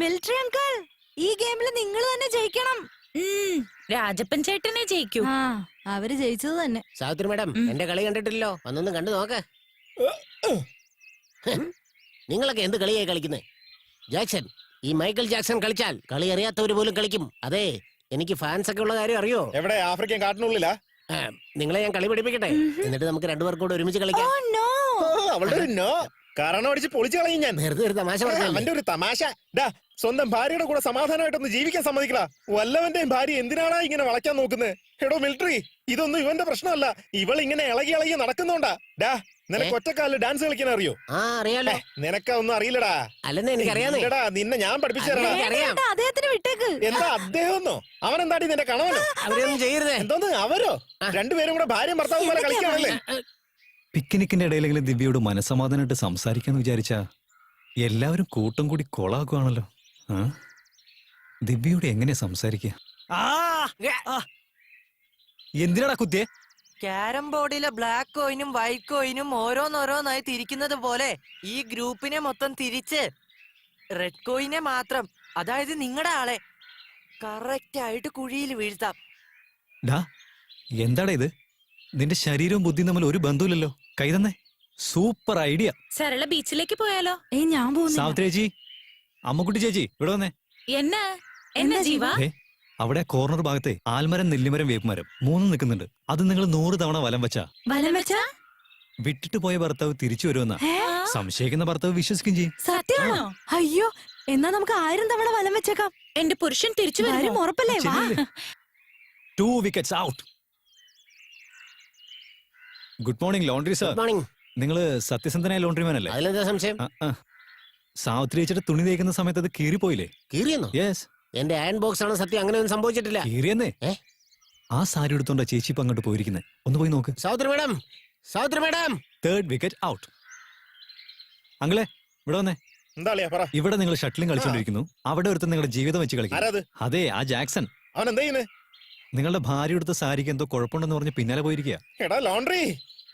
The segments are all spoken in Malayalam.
മിലിറ്ററി അങ്കിൾ ഈ ഗെയിമിൽ നിങ്ങൾ തന്നെ ജയിക്കണം. രാജപ്പൻ ചേട്ടനെ ജയിക്കൂ. ആ അവർ ജയിച്ചത് തന്നെ. സാവിത്രി മാഡം എന്റെ കളി കണ്ടിട്ടില്ലല്ലോ വന്നൊന്ന് കണ്ടു നോക്ക്. നിങ്ങളൊക്കെ എന്ത് കളിയായി കളിക്കുന്നേ? ജാക്സൺ ഈ മൈക്കൽ ജാക്സൺ കളിച്ചാൽ കളി അറിയാത്തവര് പോലും കളിക്കും. അതെ എനിക്ക് ഫാൻസ് ഒക്കെ ഉള്ള കാര്യം അറിയോ? എവിടെ? ആഫ്രിക്കൻ കാട്ടിനുള്ളിലാ? ആ, നിങ്ങളെ ഞാൻ കളി പഠിപ്പിക്കട്ടെ? എന്നിട്ട് നമുക്ക് രണ്ടുപേർക്കും കൂടെ ഒരുമിച്ച് കളിക്കാം. ഓ, അവളുടെ ഒരു നോ. കാരണം അടിച്ച് പൊളിച്ചു കളയും ഞാൻ. വെറുതെ ഒരു തമാശ അവന്റെ ഒരു തമാശ. ഡാ സ്വന്തം ഭാര്യയുടെ കൂടെ സമാധാനമായിട്ടൊന്ന് ജീവിക്കാൻ സമ്മതിക്കടാ. വല്ലവന്റെയും ഭാര്യ എന്തിനാടാ ഇങ്ങനെ വളയ്ക്കാൻ നോക്കുന്നത് എടോ മിലിറ്ററി ഇതൊന്നും ഇവന്റെ പ്രശ്നമല്ല. ഇവൾ ഇങ്ങനെ ഇളകി ഇളകി നടക്കുന്നോണ്ടാ. ഡാ നിനക്ക് ഒറ്റക്കാലിൽ ഡാൻസ് കളിക്കാൻ അറിയോ? ആ അറിയാലോ. നിനക്കൊന്നും അറിയില്ലടാ. അല്ലെന്ന് എനിക്കറിയാന്നേ. ഇല്ലടാ നിന്നെ ഞാൻ പഠിപ്പിച്ചു അതെ. അറിയാം. വേണ്ട, അദ്ദേഹത്തിന് വിട്ടേക്ക്. എന്താ അദ്ദേഹമെന്നോ? അവൻ എന്താടി നിന്റെ കണവനോ? അവരൊന്നും ചെയ്യരുതേ. എന്തോന്ന് അവരോ? രണ്ടുപേരും കൂടെ ഭാര്യ ഭർത്താവും പോലെ കളിക്കാണല്ലേ പിക്നിക്കിന്റെ ഇടയിലെങ്കിലും ദിവ്യയോട് മനസ്സമാധാനമായിട്ട് സംസാരിക്കാന്ന് വിചാരിച്ച എല്ലാവരും കൂട്ടം കൂടി കൊളാക്കുവാണല്ലോ ആ? ദിവ്യയോട് എങ്ങനെയാ സംസാരിക്കുക എന്തിനാടാ കുത്തിയെ? ക്യാരം ബോർഡിലെ ബ്ലാക്ക് കോയിനും വൈറ്റ് കോയിനും ഓരോന്നോരോന്നായി തിരിക്കുന്നത് പോലെ ഈ ഗ്രൂപ്പിനെ മൊത്തം തിരിച്ച് റെഡ് കോയിനെ മാത്രം അതായത് നിങ്ങളുടെ ആളെ കറക്റ്റ് ആയിട്ട് കുഴിയിൽ വീഴ്ത്താം. ഡാ എന്താടാ ഇത്? നിന്റെ ശരീരവും ബുദ്ധിയും തമ്മിൽ ഒരു ബന്ധവുമില്ലല്ലോ. കൈ തന്നെ സൂപ്പർ ഐഡിയ. സരള ബീച്ചിലേക്ക് പോയാലോ? ഏ ഞാൻ പോകുന്നു സാവിത്രി ചേച്ചി അമ്മക്കുട്ടി ചേച്ചി ഇവിടെ വന്നേ. എന്നാ? എന്നാ ജീവ? അവിടെ കോർണർ ഭാഗത്തെ ആൽമരം നെല്ലിമരം വേപ്പുമരം മൂന്നും നിൽക്കുന്നുണ്ട്. അത് നിങ്ങൾ നൂറ് തവണ വലം വെച്ചാ. വലം വെച്ചാ? വിട്ടിട്ട് പോയ ഭർത്താവ് തിരിച്ചു വരുമെന്നാ. ഏ? സംശയിക്കുന്ന ഭർത്താവ് വിശ്വസിക്കും ചെയ്യും. സത്യമാണോ? അയ്യോ എന്നാ നമുക്ക് ആയിരം തവണ വലം വെച്ചേക്കാം. എന്റെ പുരുഷൻ തിരിച്ചു വരും ഉറപ്പല്ലേ? വാ. Two wickets out good morning laundry sir good morning നിങ്ങൾ സത്യസന്ധനായ ലോണ്ടറിമാൻ അല്ലേ? അതിലെന്താ സംശയം? ആ, ആ. സാവിത്രി ചേച്ചിയുടെ തുണി തേക്കുന്ന സമയത്ത് അത് കീറിപ്പോയില്ലേ? കീറിയെന്നോ? യെസ് എന്റെ അയൺ ബോക്സ് ആണ് സത്യം? അങ്ങനെ ഒന്നും സംഭവിച്ചിട്ടില്ല. കീറിയെന്നേ? ഏ? ആ സാരി എടുത്തോണ്ടാ ചേച്ചി ഇപ്പൊ അങ്ങോട്ട് പോയിരിക്കുന്നത് ഒന്ന് പോയി നോക്ക്. Savitri madam! Savitri madam! Third wicket out അങ്ങളെ ഇവിടെ വന്നേ. എന്താ അളിയാ? പറ. ഇവിടെ നിങ്ങൾ ഷട്ടിലും കളിച്ചോണ്ടിരിക്കുന്നു. അവിടെ ഒരുത്തൻ നിങ്ങളുടെ ജീവിതം വെച്ച് കളിക്കും ആരാത്? അതെ ആ ജാക്സൺ. അവൻ എന്താ ചെയ്യുന്നത് നിങ്ങളുടെ ഭാര്യ എടുത്ത സാരിക്ക് എന്തോ കുഴപ്പമുണ്ടെന്ന് പറഞ്ഞ് പിന്നാലെ പോയിരിക്കുക എടാ ലോണ്ടറി.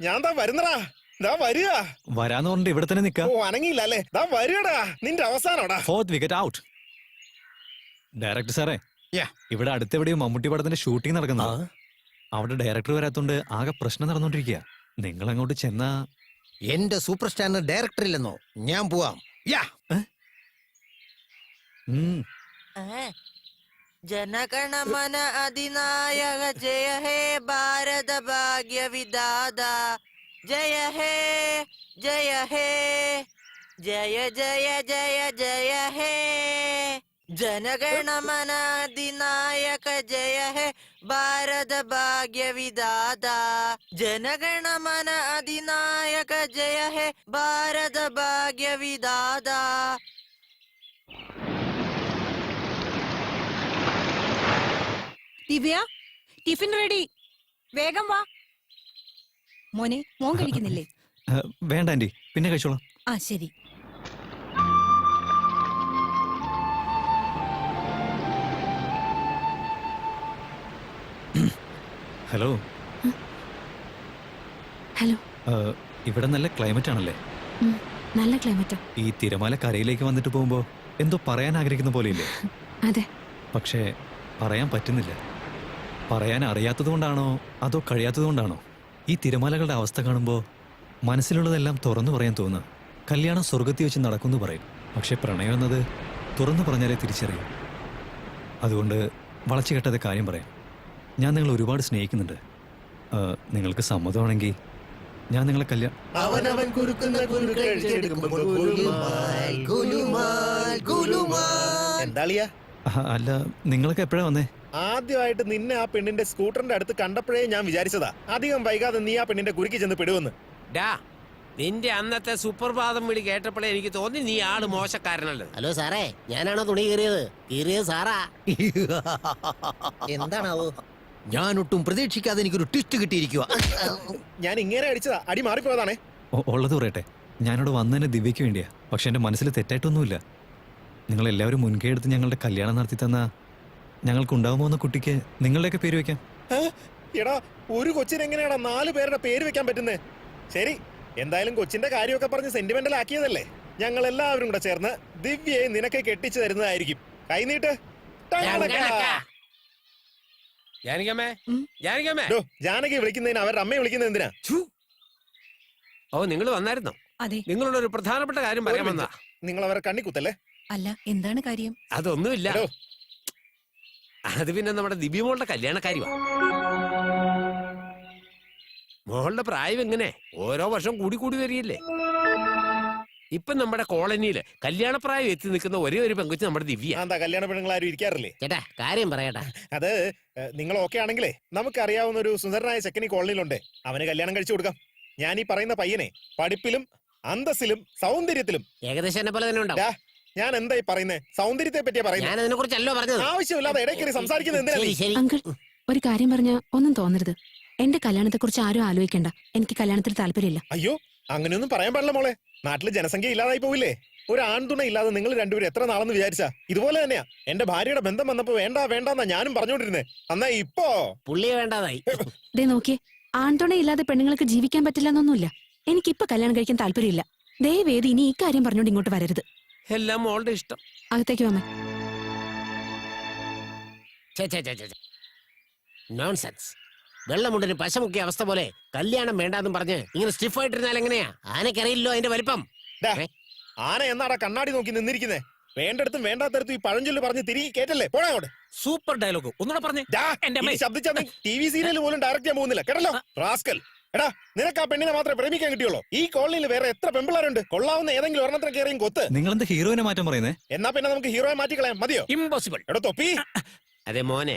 ഞാൻ ദാ വരുന്നടാ. ദാ വരിക. വരാന്ന് പറഞ്ഞിട്ട് ഇവിടെ തന്നെ നിക്ക ഓ അനങ്ങിയില്ല അല്ലേ? ദാ വരികടാ. നിന്റെ അവസാനടാ ഫോർത്ത് വിക്കറ്റ് ഔട്ട് ഡയറക്ടർ സാറേ Yeah. ഇവിടെ അടുത്തെവിടെയോ മമ്മൂട്ടി പടത്തിന്റെ ഷൂട്ടിംഗ് നടക്കുന്നത്. അവിടെ ഡയറക്ടർ വരാത്തോണ്ട് ആകെ പ്രശ്നം നടന്നുകൊണ്ടിരിക്കുക നിങ്ങൾ അങ്ങോട്ട് ചെന്ന എന്റെ സൂപ്പർ സ്റ്റാറിന് ഡയറക്ടർ ഇല്ലെന്നോ? ഞാൻ പോവാം. യാ ഉം, ഏ? जनगणमन अधिनायक, जय हे भारत भाग्य विदादा जय हे जय हे, जय जय जय जय हे। जनगणमन अधिनायक, जय हे भारत भाग्य गण मन अधिनायक, जय हे भारत भाग्य विदादा ദിവ്യ ടിഫിൻ റെഡി വേഗം വാ. മോനെ മോൻ കഴിക്കുന്നില്ലേ? വേണ്ട ആന്റി പിന്നെ കഴിച്ചോളാം. ആ ശരി. ഹലോ. ഹലോ. ഇവിടെ നല്ല ക്ലൈമറ്റ് ആണല്ലേ? നല്ല ക്ലൈമറ്റാ ഈ തിരമാല കരയിലേക്ക് വന്നിട്ട് പോകുമ്പോ എന്തോ പറയാൻ ആഗ്രഹിക്കുന്ന പോലെയില്ലേ? അതെ. പക്ഷേ പറയാൻ പറ്റുന്നില്ല. പറയാൻ അറിയാത്തത് കൊണ്ടാണോ അതോ കഴിയാത്തത് കൊണ്ടാണോ ഈ തിരമാലകളുടെ അവസ്ഥ കാണുമ്പോൾ മനസ്സിലുള്ളതെല്ലാം തുറന്നു പറയാൻ തോന്നുക കല്യാണം സ്വർഗത്തിൽ വെച്ച് നടക്കുന്നു പറയും. പക്ഷേ പ്രണയം എന്നത് തുറന്നു പറഞ്ഞാലേ തിരിച്ചറിയും. അതുകൊണ്ട് വളച്ചു കെട്ടാതെ കാര്യം പറയാം. ഞാൻ നിങ്ങളെ ഒരുപാട് സ്നേഹിക്കുന്നുണ്ട്. നിങ്ങൾക്ക് സമ്മതമാണെങ്കിൽ ഞാൻ നിങ്ങളെ കല്യാണം അവനവൻ അല്ല നിങ്ങളൊക്കെ എപ്പോഴാ വന്നേ? ആദ്യമായിട്ട് നിന്നെ ആ പെണ്ണിന്റെ സ്കൂട്ടറിന്റെ അടുത്ത് കണ്ടപ്പോഴേ ഞാൻ വിചാരിച്ചതാ. അധികം വൈകാതെ നീ ആ പെണ്ണിന്റെ കുരുക്കി ചെന്ന് പെടുവെന്ന്. ഡാ നിന്റെ അന്നത്തെ സുപ്രഭാതം വിളി കേട്ടപ്പോഴേ എനിക്ക് തോന്നി നീ ആൾ മോശക്കാരനല്ലേ. ഹലോ സാറേ ഞാനാണോ തുണി കീറിയത്? കീറിയത് സാറാ. എന്താണാവോ? ഞാൻ ഒട്ടും പ്രതീക്ഷിക്കാതെ എനിക്കൊരു ട്വിസ്റ്റ് കിട്ടിയിരിക്കുക ഞാൻ ഇങ്ങനെ അടിച്ചതാ. അടി മാറിപ്പോയതാണേ. ഉള്ളത് പറയട്ടെ. ഞാനിവിടെ വന്നതിന് ദിവ്യയ്ക്ക് വേണ്ടിയാ. പക്ഷെ എന്റെ മനസ്സിൽ തെറ്റായിട്ടൊന്നുമില്ല. നിങ്ങൾ എല്ലാവരും മുൻകൈ എടുത്ത് ഞങ്ങളുടെ കല്യാണം നടത്തി തന്ന ഞങ്ങൾക്ക് ഉണ്ടാകുമോ എന്ന കുട്ടിക്ക് നിങ്ങളുടെയൊക്കെ പേര് വെക്കാം എടാ ഒരു കൊച്ചിന് എങ്ങനെയാടാ നാല് പേരുടെ പേര് വെക്കാൻ പറ്റുന്നേ? ശരി എന്തായാലും കൊച്ചിന്റെ കാര്യമൊക്കെ പറഞ്ഞ് സെന്റിമെന്റൽ ആക്കിയതല്ലേ? ഞങ്ങൾ എല്ലാവരും കൂടെ ചേർന്ന് ദിവ്യയെ നിനക്ക് കെട്ടിച്ചു തരുന്നതായിരിക്കും. കൈനീട്ട് ഉം. ഡോ, ജാനകി വിളിക്കുന്നതിന് അവരുടെ അമ്മയെ വിളിക്കുന്നത് എന്തിനാ. ഓ നിങ്ങൾ വന്നായിരുന്നോ. അതെ. നിങ്ങളോട് ഒരു പ്രധാനപ്പെട്ട കാര്യം ഒരു വന്നാ നിങ്ങൾ അവരെ കണ്ണിക്കുത്തല്ലേ അല്ല എന്താണ് കാര്യം? അതൊന്നുമില്ല. എടോ. അത് പിന്നെ നമ്മുടെ ദിവ്യമോളുടെ കല്യാണക്കാരിവാ മോളുടെ പ്രായം എങ്ങനെ? ഓരോ വർഷം കൂടി കൂടി വരികയല്ലേ? ഇപ്പൊ നമ്മുടെ കോളനിയിൽ കല്യാണപ്രായം എത്തി നിൽക്കുന്ന ഒരേ ഒരു പെങ്കുച്ച് നമ്മുടെ ദിവ്യ. എന്താ കല്യാണ പെണ്ണുങ്ങൾ ആരും ഇരിക്കാറില്ലേ? ചേട്ടാ കാര്യം പറയട്ടാ. അത് ഏഹ്, നിങ്ങൾ ഓക്കെ ആണെങ്കിലേ നമുക്ക് അറിയാവുന്ന ഒരു സുന്ദരനായ ചെക്കൻ ഈ കോളനിയിലുണ്ട്. അവന് കല്യാണം കഴിച്ചു കൊടുക്കാം. ഞാൻ ഈ പറയുന്ന പയ്യനെ പഠിപ്പിലും അന്തസ്സിലും സൗന്ദര്യത്തിലും ഏകദേശം എന്നെ പോലെ തന്നെ ഉണ്ടാവും. ഡാ, ഞാൻ എന്തായി പറയുന്നത് സൗന്ദര്യത്തെ പറ്റിയാ പറയുന്നത് ഞാൻ അതിനെ കുറിച്ചല്ലോ പറഞ്ഞത്. ആവശ്യമില്ലാതെ ഇടയ്ക്കറി സംസാരിക്കുന്നത് എന്തിനാ നീ? ശരി. ശരി അങ്കിൾ ഒരു കാര്യം പറഞ്ഞ ഒന്നും തോന്നരുത്. എന്റെ കല്യാണത്തെ കുറിച്ച് ആരും ആലോചിക്കണ്ട. എനിക്ക് കല്യാണത്തിൽ താല്പര്യമില്ല. അയ്യോ അങ്ങനെയൊന്നും പറയാൻ പാടില്ല മോളെ. നാട്ടിൽ ജനസംഖ്യ ഇല്ലാതായി പോവില്ലേ? ഒരു ആൺതുണ ഇല്ലാതെ നിങ്ങൾ രണ്ടുപേരും എത്ര നാളെന്ന് വിചാരിച്ചാ? ഇതുപോലെ തന്നെയാ. എന്റെ ഭാര്യയുടെ ബന്ധം വന്നപ്പോ വേണ്ട വേണ്ടെന്നാ ഞാനും പറഞ്ഞോണ്ടിരുന്നേ. അന്നാ ഇപ്പോ? പുള്ളിയെ വേണ്ടതായി. ദേ നോക്കിയേ. ആൺതുണയില്ലാതെ പെണ്ണുങ്ങൾക്ക് ജീവിക്കാൻ പറ്റില്ലെന്നൊന്നുമില്ല എനിക്കിപ്പൊ കല്യാണം കഴിക്കാൻ താല്പര്യമില്ല. ദയവേദി ഇനി ഈ കാര്യം പറഞ്ഞോണ്ട് ഇങ്ങോട്ട് വരരുത്. എല്ലാം മോളുടെ ഇഷ്ടം. അകത്തേക്ക് വന്നേ. നോൺസെൻസ് വെള്ളമുണ്ടിന് പശമുക്കിയ അവസ്ഥ പോലെ കല്യാണം വേണ്ടാന്നും പറഞ്ഞ് ഇങ്ങനെ സ്റ്റിഫ് ആയിട്ടിരുന്നാൽ എങ്ങനെയാ? ആനക്കറിയില്ലോ അതിന്റെ വലിപ്പം. ഡാ, ഏ? ആന എന്നാടാ കണ്ണാടി നോക്കി നിന്നിരിക്കുന്നേ? വേണ്ടടുത്തും വേണ്ടാത്തടത്തും ഈ പഴഞ്ചൊല്ല് പറഞ്ഞ് തിരികെ കേട്ടല്ലേ പോടാ അങ്ങോട്ട്. സൂപ്പർ ഡയലോഗ് ഒന്നുകൂടെ പറഞ്ഞേ. ഡാ, എന്റെ ഇനി അമ്മേ. ശബ്ദിച്ചാ ടി വി സീരിയൽ പോലും ഡയറക്റ്റ് ചെയ്യാൻ പോകുന്നില്ല. കേട്ടല്ലോ? റാസ്കൽ. എടാ നിനക്ക് ആ പെണ്ണിനെ മാത്രമേ പ്രേമിക്കാൻ കിട്ടിയുള്ളൂ. ഈ കോളനിയിൽ വേറെ എത്ര പെമ്പിളാരുണ്ട് കൊള്ളാവുന്ന ഏതെങ്കിലും ഒരെണ്ണത്തിന് കയറിയും കൊത്ത്. നിങ്ങൾ എന്ത് ഹീറോയിനെ മാറ്റം പറയുന്നേ? എന്നാ പിന്നെ നമുക്ക് ഹീറോയെ മാറ്റിക്കളയാം മതിയോ? ഇമ്പോസിബിൾ എടോ തൊപ്പി. അതെ മോനെ?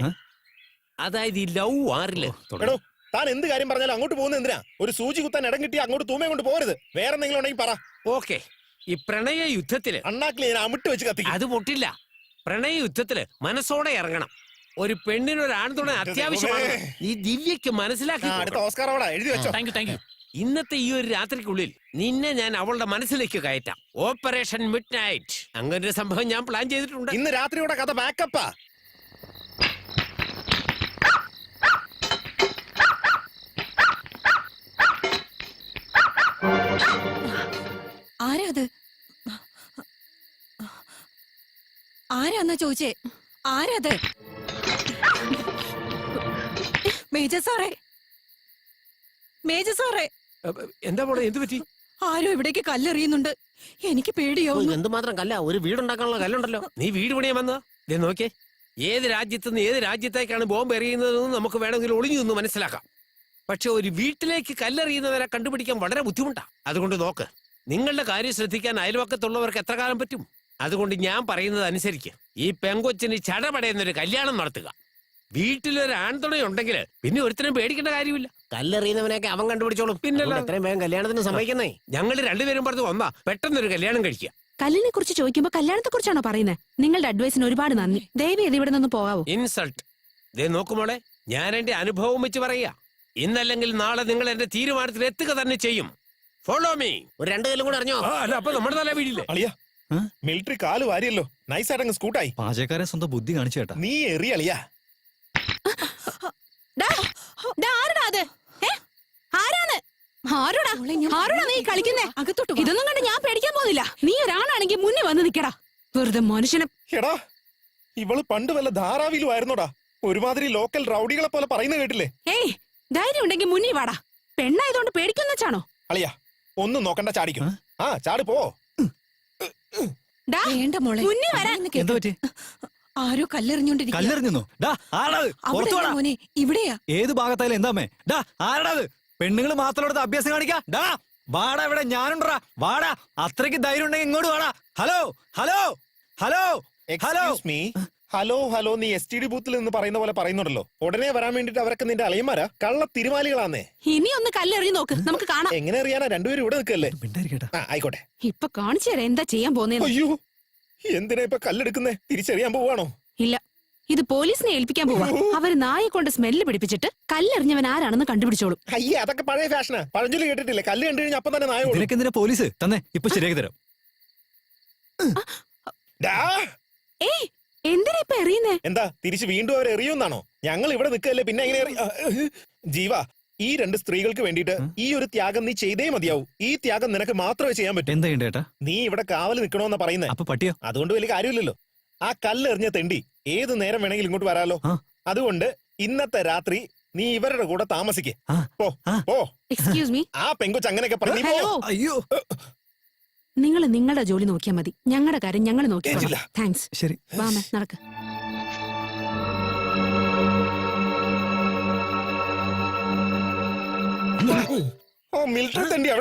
അതായത് ഈ ലവ് ആറിൽ എടോ താൻ എന്ത് കാര്യം പറഞ്ഞാലും അങ്ങോട്ട് പോകുന്ന എന്തിനാ? ഒരു സൂചി കുത്താൻ ഇടം കിട്ടി അങ്ങോട്ട് തൂമേ കൊണ്ട് പോരുത്. വേറെ എന്തെങ്കിലും ഉണ്ടെങ്കിൽ പറ. ഓക്കെ. ഈ പ്രണയ യുദ്ധത്തിൽ അണ്ണാക്കിൽ ഞാൻ അമിട്ട് വെച്ച് കത്തി അത് പൊട്ടില്ല. പ്രണയ യുദ്ധത്തിൽ മനസ്സോടെ ഇറങ്ങണം. ഒരു പെണ്ണിന് ഒരു ആൺതുണ അത്യാവശ്യമാണ്. നീ ദിവ്യക്ക് മനസ്സിലാക്കി അടുത്ത ഓസ്കാർ അവിടെ എഴുതി വെച്ചോ. താങ്ക് യു താങ്ക് യു ഇന്നത്തെ ഈ ഒരു രാത്രിക്കുള്ളിൽ നിന്നെ ഞാൻ അവളുടെ മനസ്സിലേക്ക് കയറ്റാം. ഓപ്പറേഷൻ മിഡ് നൈറ്റ് അങ്ങനെ ഒരു സംഭവം ഞാൻ പ്ലാൻ ചെയ്തിട്ടുണ്ട്. ഇന്ന് രാത്രിയുടെ കഥ ബാക്കപ്പാ ആരാ അത് ആരാന്നാ ചോദിച്ചേ? ആരാ അത് മേജർ സാറേ. മേജർ സാറേ. അപ്പൊ എന്താ മോളെ എന്ത് പറ്റി? ആരോ ഇവിടേക്ക് കല്ലെറിയുന്നുണ്ട്. എനിക്ക് പേടിയോ എന്ത് മാത്രം കല്ല? ഒരു വീടുണ്ടാക്കാനുള്ള കല്ലുണ്ടല്ലോ. നീ വീട് പണിയാൻ വന്നതാ ദേ നോക്കേ ഏത് രാജ്യത്ത് നിന്ന് ഏത് രാജ്യത്തേക്കാണ് ബോംബ് എറിയുന്നതെന്ന് നമുക്ക് വേണമെങ്കിൽ ഒളിഞ്ഞു നിന്ന് മനസ്സിലാക്കാം. പക്ഷെ ഒരു വീട്ടിലേക്ക് കല്ലെറിയുന്നവരെ കണ്ടുപിടിക്കാൻ വളരെ ബുദ്ധിമുട്ടാ. അതുകൊണ്ട് നോക്ക് നിങ്ങളുടെ കാര്യം ശ്രദ്ധിക്കാൻ അയൽവക്കത്തുള്ളവർക്ക് എത്ര കാലം പറ്റും? അതുകൊണ്ട് ഞാൻ പറയുന്നത് അനുസരിക്ക്. ഈ പെങ്കൊച്ചിന് ചടപടയുന്നൊരു കല്യാണം നടത്തുക. വീട്ടിലൊരു ആൺതുണയുണ്ടെങ്കിൽ പിന്നെ ഒരുത്തനും പേടിക്കേണ്ട കാര്യമില്ല. കല്ലെറിയുന്നവനൊക്കെ അവൻ കണ്ടുപിടിച്ചോളും. പിന്നല്ല. എത്രയും വേഗം കല്യാണത്തിന് സമ്മതിക്കുന്നേ. ഞങ്ങൾ രണ്ടുപേരും പറഞ്ഞു വന്നാ പെട്ടെന്നൊരു കല്യാണം കഴിക്കുക കല്ലിനെ കുറിച്ച് ചോദിക്കുമ്പോ കല്യാണത്തെ കുറിച്ചാണോ പറയുന്നത് നിങ്ങളുടെ അഡ്വൈസിന് ഒരുപാട് നന്ദി. ദയവേദി ഇവിടെ നിന്ന് പോവാവോ ഇൻസൾട്ട്. ദേ നോക്കുമോളെ ഞാൻ എന്റെ അനുഭവം വെച്ച് പറയാ. ഇന്നല്ലെങ്കിൽ നാളെ നിങ്ങൾ എന്റെ തീരുമാനത്തിൽ എത്തുക തന്നെ ചെയ്യും. ഫോളോ മീ ഒരു രണ്ടു കല്ലും കൂടെ അറിഞ്ഞോ അല്ല അപ്പൊ നമ്മുടെ തല വീടില്ലേ? അളിയാ? മിലിറ്ററി കാൽ വാരിയല്ലോ. നൈസായിട്ട് അങ്ങ് സ്കൂട്ടായി പാചകക്കാരൻ സ്വന്തം ബുദ്ധി കാണിച്ചേട്ടാ നീ എറി അളിയാ ആരെടാ അത്? ഏ? ആരാണ്? ആരോടാ? മോളെ, ആരോടാ നീ കളിക്കുന്നേ അകത്തോട്ട്. ഇതൊന്നും കണ്ട് ഞാൻ പേടിക്കാൻ പോകുന്നില്ല നീ ഒരാളാണെങ്കിൽ മുന്നേ വന്ന് നിക്കടാ വെറുതെ മനുഷ്യനെ എടാ ഇവൾ പണ്ട് വല്ല ധാരാവിലും ആയിരുന്നോടാ ഒരുമാതിരി ലോക്കൽ റൗഡികളെ പോലെ പറയുന്ന കേട്ടില്ലേ ഏയ് ധൈര്യം ഉണ്ടെങ്കിൽ മുന്നേ വാടാ പെണ്ണായതുകൊണ്ട് പേടിക്കുന്ന വെച്ചാണോ അളിയാ ഒന്നും നോക്കണ്ട ചാടിക്കും ആ? ചാടി പോ മുന്നേ വരാൻ. എന്താ പറ്റി ആരോ കല്ലെറിഞ്ഞോണ്ടിരിക്കുന്നു കല്ലെറിഞ്ഞു ഡാ ആടാത് പുറത്തു വാടാ. മോനെ? ഇവിടെയാ. ഏത് ഭാഗത്തായാലും എന്താമേ ഡാ ആരാണത്? പെണ്ണുങ്ങൾ മാത്രം അഭ്യാസം കാണിക്കാ? ഡാ വാടാ ഇവിടെ ഞാനുണ്ടാ വാടാ അത്രയ്ക്ക് ധൈര്യം ഉണ്ടെങ്കിൽ ഇങ്ങോട്ട് വാടാ. Hello hello hello hello. Excuse me hello hello നീ എസ് ടി ഡി ബൂത്തിൽ നിന്ന് പറയുന്ന പോലെ പറയുന്നുണ്ടല്ലോ. ഉടനെ വരാൻ വേണ്ടിട്ട് അവരൊക്കെ നിന്റെ അളിയന്മാരാ? കള്ള തിരുമാലികളാന്നേ. ഇനി ഒന്ന് കല്ലെറിഞ്ഞു നോക്ക്. നമുക്ക് കാണാം. എങ്ങനെ അറിയാനാ രണ്ടുപേരും ഇവിടെ നിൽക്കല്ലേ. മിണ്ടായിരിക്കട്ടാ. ആ ആയിക്കോട്ടെ. ഇപ്പൊ കാണിച്ചു തരാം എന്താ ചെയ്യാൻ പോകുന്നേ അയ്യോ എന്തിനാ ഇപ്പൊ കല്ലെടുക്കുന്നേ? തിരിച്ചറിയാൻ പോവാണോ? ഇല്ല. ഇത് പോലീസിനെ ഏൽപ്പിക്കാൻ പോവാ. അവർ നായെ കൊണ്ട് സ്മെല്ല് പിടിപ്പിച്ചിട്ട് കല്ലെറിഞ്ഞവൻ ആരാണെന്ന് കണ്ടുപിടിച്ചോളും. അയ്യേ അതൊക്കെ പഴയ ഫാഷനാ. പഴഞ്ചൊല്ലി കേട്ടിട്ടില്ലേ? കല്ല് കണ്ടു കഴിഞ്ഞാൽ അപ്പം തന്നെ നായ ഓടും. ഇതിനൊക്കെ എന്തിനാ പോലീസ്? തന്നെ ഇപ്പൊ ശരിയാക്കി തരാം. ഡാ, ഏയ് എന്തിനാ ഇപ്പൊ എറിയുന്നേ? എന്താ തിരിച്ച് വീണ്ടും അവർ എറിയുന്നാണോ ഞങ്ങൾ ഇവിടെ നിൽക്കല്ലേ പിന്നെ എങ്ങനെ എറി- ജീവ ഈ രണ്ട് സ്ത്രീകൾക്ക് വേണ്ടിയിട്ട് ഈ ഒരു ത്യാഗം നീ ചെയ്തേ മതിയാവൂ. ഈ ത്യാഗം നിനക്ക് മാത്രമേ ചെയ്യാൻ പറ്റൂ. എന്താ ചെയ്യണ്ടേ ഏട്ടാ? നീ ഇവിടെ കാവൽ നിൽക്കണോന്നാ പറയുന്നത് അപ്പൊ പട്ടിയോ? അതുകൊണ്ട് വലിയ കാര്യമില്ലല്ലോ. ആ കല്ല് എറിഞ്ഞ തെണ്ടി ഏത് നേരം വേണമെങ്കിലും ഇങ്ങോട്ട് വരാലോ. ആ. അതുകൊണ്ട് ഇന്നത്തെ രാത്രി നീ ഇവരുടെ കൂടെ താമസിക്കേ. ആ. പോ ആ. പോ. എക്സ്ക്യൂസ് മീ ആ പെങ്കൊച്ച് അങ്ങനെയൊക്കെ പറഞ്ഞു നീ പോ. ഹലോ അയ്യോ. നിങ്ങൾ നിങ്ങളുടെ ജോലി നോക്കിയാൽ മതി. ഞങ്ങളുടെ കാര്യം ഞങ്ങൾ നോക്കിക്കോളാം കേട്ടില്ല. താങ്ക്സ് ശരി. വാമേ നടക്ക്. ഓ മിലിറ്ററി തണ്ടി അവിടെ